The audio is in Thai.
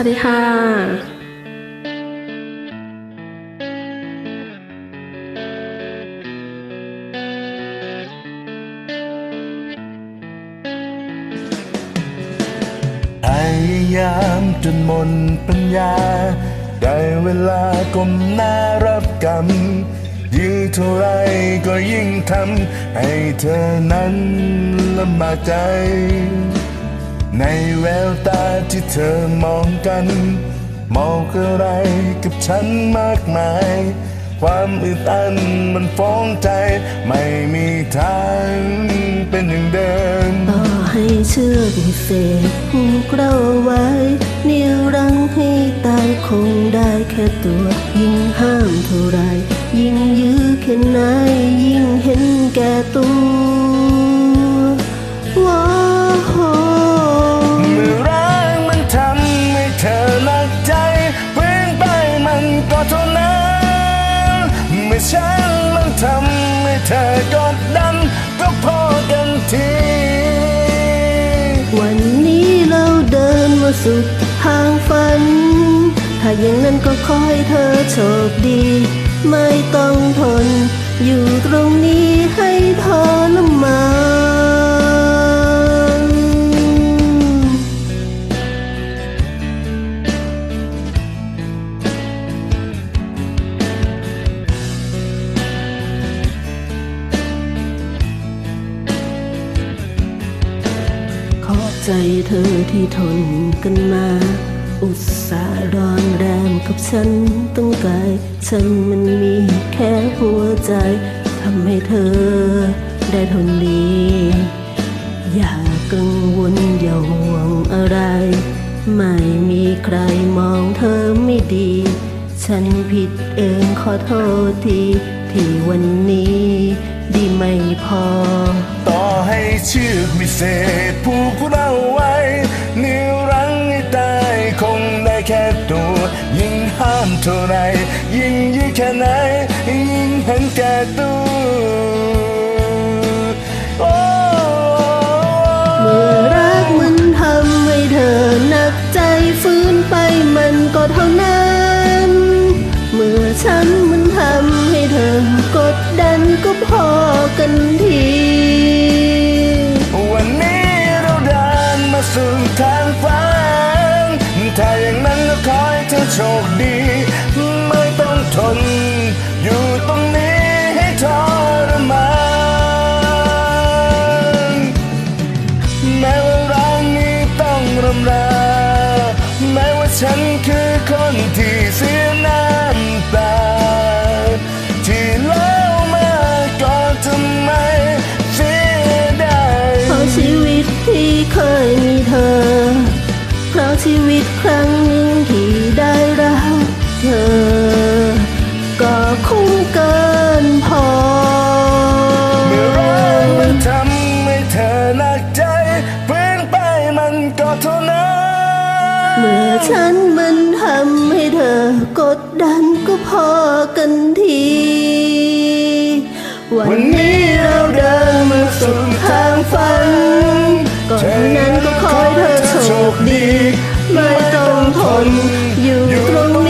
วัสดีค่ะพยายามจนหมดปัญญา ได้เวลาก้มหน้ารับกรรม ยิ่งเท่าไรก็ยิ่งทำให้เธอนั้นลำบากใจ ในแววตาที่เธอมองกัน มองอะไรกับฉันมากมาย ความอึดอันมันฟ้องใจ ไม่มีทางเป็นอย่างเดิมต่อให้เชื่อกวิเศษผูกเราไว้นิ้วรั้งให้ตายคงได้แค่ตัว ยิ่งห้ามเท่าไร ยิ่งยื้อแค่ไหนยิ่งเห็นแก่ตัว ฉันมันทำให้เธอกดดันก็พอกันที วันนี้เราเดินมาสุดทางฝัน ถ้าอย่างนั้นก็ขอให้เธอโชคดี ไม่ต้องทน อยู่ตรงนี้ ใจเธอที่ทนกันมา อุตส่าห์รอนแรมกับฉันต้องกาย ฉันมันมีแค่หัวใจทำให้เธอได้ทนดี อย่ากังวลอย่าห่วงอะไร ไม่มีใครมองเธอไม่ดี ฉันผิดเองขอโทษทีที่วันนี้ดีไม่พอ ต่อให้เชือกวิเศษผูกเรา ท่าไรยิ่งยื้อแค่ไหนยิ่งเห็นแก่ตัวโอ้เมื่อรักมันทำให้เธอหนักใจฟื้นไปมันก็เท่านั้น เมื่อฉันมันทำให้เธอกดดันก็พอกันทีวันนี้เราเดินมาสู่ทางฝันถ้าอย่าง โชคดี ไม่ต้องทน อยู่ตรงนี้ให้ทรมานแม้ว่ารักนี้ต้องรำราแม้ว่าฉันคือคนที่เสียน้ำตาที่แล้วมาก็ทำไมเสียดายเพราะชีวิตที่เคยมีเธอ เพราะชีวิตครั้ง ฉันมันทำให้เธอกดดันก็พอกันที วันนี้เราเดินมาสู่ทางฝัน ก่อนนั้นก็ขอให้เธอโชคดี ไม่ต้องทนอยู่ตรง